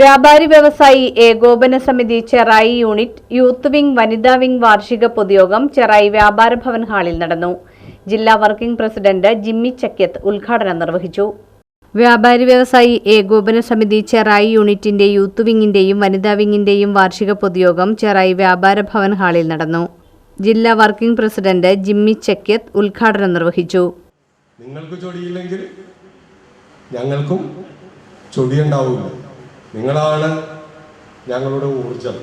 വ്യാപാരി വ്യവസായി ഏകോപന സമിതി ചെറായി യൂണിറ്റ് യൂത്ത് വിംഗ് വനിതാ വിംഗ് വാർഷിക പൊതുയോഗം ചെറായി വ്യാപാര ഭവൻ ഹാളിൽ നടന്നു. ജില്ലാ വർക്കിംഗ് പ്രസിഡന്റ് ജിമ്മി ചക്യത്ത് ഉദ്ഘാടനം നിർവഹിച്ചു. വ്യാപാരി വ്യവസായി ഏകോപന സമിതി ചെറായി യൂണിറ്റിന്റെ യൂത്ത് വിംഗിന്റെയും വനിതാ വിംഗിന്റെയും വാർഷിക പൊതുയോഗം ചെറായി വ്യാപാര ഭവൻ ഹാളിൽ നടന്നു. ജില്ലാ വർക്കിംഗ് പ്രസിഡന്റ് ജിമ്മി ചക്യത്ത് ഉദ്ഘാടനം നിർവഹിച്ചു. നിങ്ങൾക്ക് ചൊടിയില്ലെങ്കിൽ ഞങ്ങൾക്കും ചൊടിയുണ്ടാവില്ല. നിങ്ങളാണ് ഞങ്ങളുടെ ഊർജം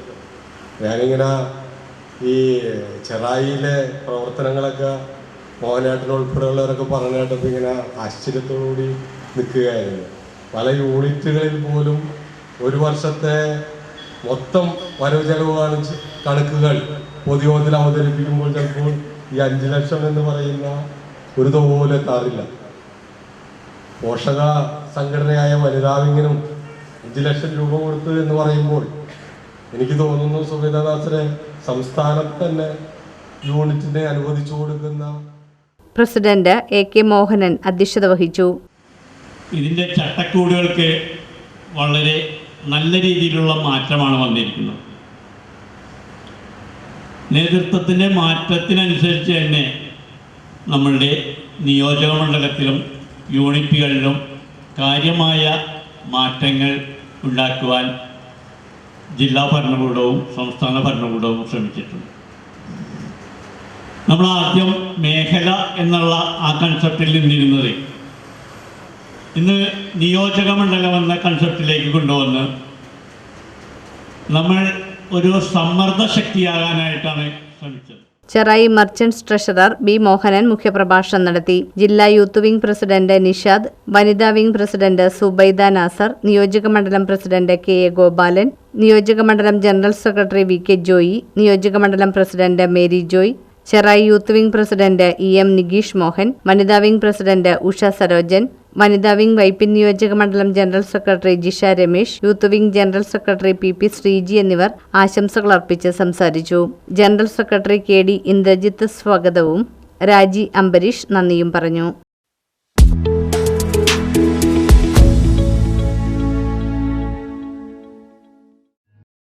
ഞാനിങ്ങനെ ഈ ചെറായിയിലെ പ്രവർത്തനങ്ങളൊക്കെ മോഹനാട്ടിന് ഉൾപ്പെടെയുള്ളവരൊക്കെ പറഞ്ഞു കേട്ടപ്പോൾ ഇങ്ങനെ ആശ്ചര്യത്തോടുകൂടി നിൽക്കുകയായിരുന്നു. പല യൂണിറ്റുകളിൽ പോലും ഒരു വർഷത്തെ മൊത്തം വരവ് ചെലവ് കാണിച്ച് കണക്കുകൾ പൊതുയോഗത്തിൽ അവതരിപ്പിക്കുമ്പോൾ ചിലപ്പോൾ ഈ അഞ്ച് ലക്ഷം എന്ന് പറയുന്ന ഒരു തോലെ എത്താറില്ല. പോഷക സംഘടനയായ വനിതാവിങ്ങിനും അഞ്ച് ലക്ഷം രൂപ കൊടുത്തു എന്ന് പറയുമ്പോൾ എനിക്ക് തോന്നുന്നു സുബിതദാസനെ സംസ്ഥാനത്ത് തന്നെ യൂണിറ്റിനെ അനുവദിച്ചു കൊടുക്കുന്ന പ്രസിഡന്റ് എ കെ മോഹനൻ അധ്യക്ഷത വഹിച്ചു. ഇതിന്റെ ചട്ടക്കൂടുകൾക്ക് വളരെ നല്ല രീതിയിലുള്ള മാറ്റമാണ് വന്നിരിക്കുന്നത്. നേതൃത്വത്തിന്റെ മാറ്റത്തിനനുസരിച്ച് തന്നെ നമ്മളുടെ നിയോജക മണ്ഡലത്തിലും യൂണിറ്റുകളിലും കാര്യമായ മാറ്റങ്ങൾ ഉണ്ടാക്കുവാൻ ജില്ലാ ഭരണകൂടവും സംസ്ഥാന ഭരണകൂടവും ശ്രമിച്ചിട്ടുണ്ട്. നമ്മൾ ആദ്യം മേഖല എന്നുള്ള ആ കൺസെപ്റ്റിൽ നിന്നിരുന്നത് ഇന്ന് നിയോജക മണ്ഡലം എന്ന കൺസെപ്റ്റിലേക്ക് കൊണ്ടുവന്ന് നമ്മൾ ഒരു സമ്മർദ്ദ ശക്തിയാകാനായിട്ടാണ് ശ്രമിച്ചത്. Cherai merchants treasurer B Mohanan മുഖ്യപ്രഭാഷണം നടത്തി. ജില്ലാ യൂത്ത് വിംഗ് പ്രസിഡന്റ് നിഷാദ് വനിതാ വിംഗ് പ്രസിഡന്റ് സുബൈദ നാസർ നിയോജക മണ്ഡലം പ്രസിഡന്റ് കെ എ ഗോപാലൻ നിയോജക മണ്ഡലം general secretary V K Joy നിയോജക മണ്ഡലം president Mary Joy Cherai youth wing president E M Nigeesh Mohan വനിതാ വിംഗ് പ്രസിഡന്റ് ഉഷ സരോജൻ വനിതാ വിംഗ് വൈപ്പിൻ നിയോജക മണ്ഡലം general secretary Jisha Ramesh youth wing general secretary P P Sreeji എന്നിവർ ആശംസകൾ അർപ്പിച്ച് സംസാരിച്ചു. General secretary K D Indrajith സ്വാഗതവും രാജി അംബരീഷ് നന്ദിയും പറഞ്ഞു.